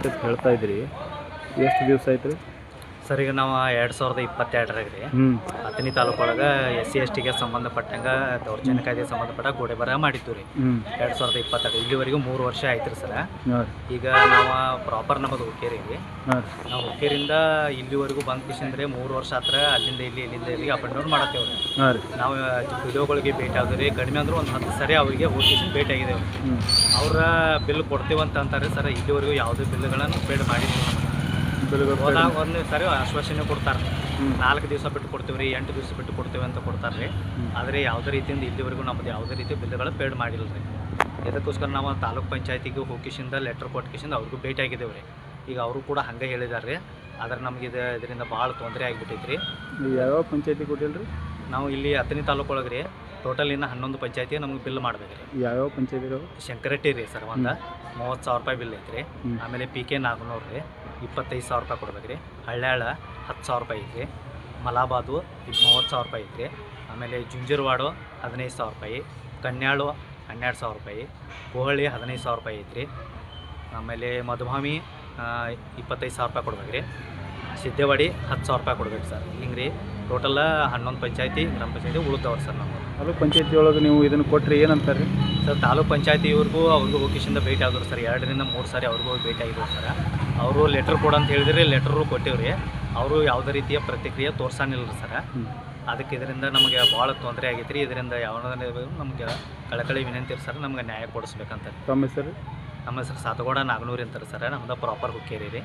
ಆಗೈತೆ ಅಂತ ಹೇಳ್ತಾ ಇದ್ರಿ? ಎಷ್ಟು ದಿವಸ ಆಯ್ತು ರೀ ಸರ್ ಈಗ ನಾವು ಎರಡ್ ಸಾವಿರದ ಇಪ್ಪತ್ತೆರಡರಾಗ ರೀ ಹತ್ತನೇ ತಾಲೂಕು ಒಳಗ ಎಸ್ ಸಿ ಎಸ್ ಟಿಗೆ ಸಂಬಂಧಪಟ್ಟಂಗೆ ದೌರ್ಜನ್ಯ ಕಾಯ್ದೆ ಸಂಬಂಧಪಟ್ಟ ಗೋಡೆ ಬರ ಮಾಡಿದ್ದು ರೀ. ಎರಡ್ ಸಾವಿರದ ಇಪ್ಪತ್ತೆರಡು ಇಲ್ಲಿವರೆಗೂ ಮೂರು ವರ್ಷ ಆಯ್ತು ರೀ. ಸರ ಈಗ ನಾವು ಪ್ರಾಪರ್ ನಮ್ಮದು ಹುಕ್ಕೇರಿ ರೀ. ರೀ. ನಾವು ಹುಕ್ಕೇರಿಂದ ಇಲ್ಲಿವರೆಗೂ ಬಂದ್ ಕಿಶಂದ್ರೆ ಮೂರು ವರ್ಷ ಹತ್ರ ಅಲ್ಲಿಂದ ಇಲ್ಲಿ ಇಲ್ಲಿಂದ ಇಲ್ಲಿಗೆ ಅಪ್ ಆ್ಯಂಡ್ ಡೌನ್ ಮಾಡತ್ತೇವೆ ರೀ. ರೀ. ನಾವು ವಿಡಿಯೋಗಳಿಗೆ ಭೇಟಿ ಆದ್ರಿ ಕಡಿಮೆ ಅಂದ್ರೆ ಒಂದು ಹತ್ತು ಸರಿ ಅವರಿಗೆ ಹೋಗಿ ಭೇಟಿ ಆಗಿದೆ ಅವ್ರ ಬಿಲ್ ಕೊಡ್ತೀವಂತ ಅಂತ ಅಂತಾರೆ ಸರ್ ಇಲ್ಲಿವರೆಗೂ ಯಾವುದೇ ಬಿಲ್ಗಳನ್ನು ಪೇಡ್ ಮಾಡಿದ್ವಿ ಬೆಳಗ್ಗೆ ಹೋದಾಗ ಒಂದು ಸರಿ ಆಶ್ವಾಸನೆ ಕೊಡ್ತಾರೆ. ನಾಲ್ಕು ದಿವಸ ಬಿಟ್ಟು ಕೊಡ್ತೀವಿ ರೀ ಎಂಟು ದಿವಸ ಬಿಟ್ಟು ಕೊಡ್ತೀವಿ ಅಂತ ಕೊಡ್ತಾರೆ ರೀ. ಆದರೆ ಯಾವುದೇ ರೀತಿಯಿಂದ ಇಲ್ಲಿವರೆಗೂ ನಮ್ಮದು ಯಾವುದೇ ರೀತಿ ಬಿಲ್ಗಳು ಪೇಡ್ ಮಾಡಿಲ್ಲ ರೀ. ಇದಕ್ಕೋಸ್ಕರ ನಾವು ತಾಲೂಕ್ ಪಂಚಾಯತಿಗೆ ಹೋಗಿಸಿಂದ ಲೆಟ್ರ್ ಕೊಟ್ಕಿಸಿಂದ ಅವ್ರಿಗೂ ಭೇಟಿ ಆಗಿದ್ದೇವೆ ರೀ. ಈಗ ಅವರು ಕೂಡ ಹಂಗೆ ಹೇಳಿದ್ದಾರೆ ರೀ. ಆದ್ರೆ ನಮ್ಗೆ ಇದು ಇದರಿಂದ ಭಾಳ ತೊಂದರೆ ಆಗಿಬಿಟ್ಟೈತೆ ರೀ ಯಾವ ಪಂಚಾಯತಿ ಕೊಟ್ಟಿಲ್ಲ ರೀ? ನಾವು ಇಲ್ಲಿ ಹತ್ತನೇ ತಾಲೂಕು ಒಳಗೆ ರೀ. ಟೋಟಲ್ ಇನ್ನು ಹನ್ನೊಂದು ಪಂಚಾಯತಿ ನಮ್ಗೆ ಬಿಲ್ ಮಾಡ್ಬೇಕು ರೀ. ಯಾವ್ಯಾವ ಪಂಚಾಯತಿ ಶಂಕರಟ್ಟಿ ರೀ ಸರ್ ಒಂದು. ಮೂವತ್ತು ಸಾವಿರ ರೂಪಾಯಿ ಬಿಲ್ ಐತ್ರಿ. ಹ್ಮ್. ಆಮೇಲೆ ಪಿ ಕೆ ನಾಗನೂರು ರೀ. ಇಪ್ಪತ್ತೈದು ಸಾವಿರ ರೂಪಾಯಿ ಕೊಡ್ಬೇಕು ರೀ ಹಳ್ಳ್ಯಾಳ ಹತ್ತು ಸಾವಿರ ರೂಪಾಯಿ ಐತ್ರಿ. ಮಲಾಬಾದು ಮೂವತ್ತು ಸಾವಿರ ರೂಪಾಯಿ ಐತ್ರಿ. ಆಮೇಲೆ ಜುಂಜುರವಾಡು ಹದಿನೈದು ಸಾವಿರ ರೂಪಾಯಿ. ಕನ್ಯಾಳು ಹನ್ನೆರಡು ಸಾವಿರ ರೂಪಾಯಿ. ಕೋಹಳಿ ಹದಿನೈದು ಸಾವಿರ ರೂಪಾಯಿ ಐತ್ರಿ. ಆಮೇಲೆ ಮಧುಭಾಮಿ ಇಪ್ಪತ್ತೈದು ಸಾವಿರ ರೂಪಾಯಿ ಕೊಡ್ಬೇಕು ರೀ ಸಿದ್ದೇವಾಡಿ ಹತ್ತು ಸಾವಿರ ರೂಪಾಯಿ ಕೊಡ್ಬೇಕು ಸರ್. ಹಿಂಗೆ ರೀ ಟೋಟಲ್ ಹನ್ನೊಂದು ಪಂಚಾಯತಿ ಗ್ರಾಮ ಪಂಚಾಯತಿ ಉಳಿದವ್ರು ಸರ್ ನಮ್ಮ ತಾಲೂಕು ಪಂಚಾಯತಿ ಒಳಗೆ ನೀವು ಇದನ್ನು ಕೊಟ್ಟರೆ ಏನಂತಾರೆ? ಸರ್ ತಾಲೂಕು ಪಂಚಾಯತಿ ಇವ್ರಿಗೂ ಅವ್ರಿಗೂ ಹೋಗಿಸಿಂದ ಭೇಟಿ ಆದರು ಸರ್. ಎರಡರಿಂದ ಮೂರು ಸಾರಿ ಅವ್ರಿಗೂ ಭೇಟಿ ಆಗಿದ್ರು ಸರ್. ಅವರು ಲೆಟ್ರ್ ಕೊಡು ಅಂತ ಹೇಳಿದ್ರಿ ಲೆಟ್ರು ಕೊಟ್ಟಿವ್ರಿ. ಅವರು ಯಾವುದೇ ರೀತಿಯ ಪ್ರತಿಕ್ರಿಯೆ ತೋರ್ಸಾನಿಲ್ಲ ಸರ್. ಅದಕ್ಕೆ ಇದರಿಂದ ನಮಗೆ ಭಾಳ ತೊಂದರೆ ಆಗೈತೆ ರೀ ಇದರಿಂದ ಯಾವ ನಮಗೆ ಕಳಕಳಿ ವಿನಂತಿ ಸರ್ ನಮ್ಗೆ ನ್ಯಾಯ ಕೊಡಿಸ್ಬೇಕಂತ. ತಮ್ಮ ಹೆಸರು? ನಮ್ಮ ಹೆಸರು ಸಾತಗೋಡ ನಾಗನೂರಿ ಅಂತಾರೆ ಸರ್. ನಮ್ದು ಪ್ರಾಪರ್ ಹುಕ್ಕೇರಿ ರೀ.